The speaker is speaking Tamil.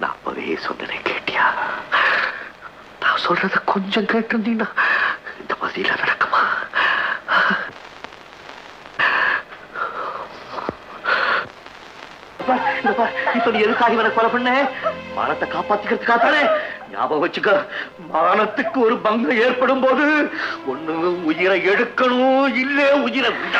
நாற்பதே சொன்னதை கேட்டியா? நான் சொல்றத கொஞ்சம் கேட்டிருந்தீங்கன்னா இந்த பதில பார், இந்த பார், இப்ப நீ எதுக்காக இவனை கொலை பண்ண? மானத்தை காப்பாத்திக்கிறதுக்காக தானே ஞாபகம் வச்சுக்க மானத்துக்கு ஒரு பங்கம் ஏற்படும் போது ஒண்ணு உயிரை எடுக்கணும் இல்ல உயிரை விட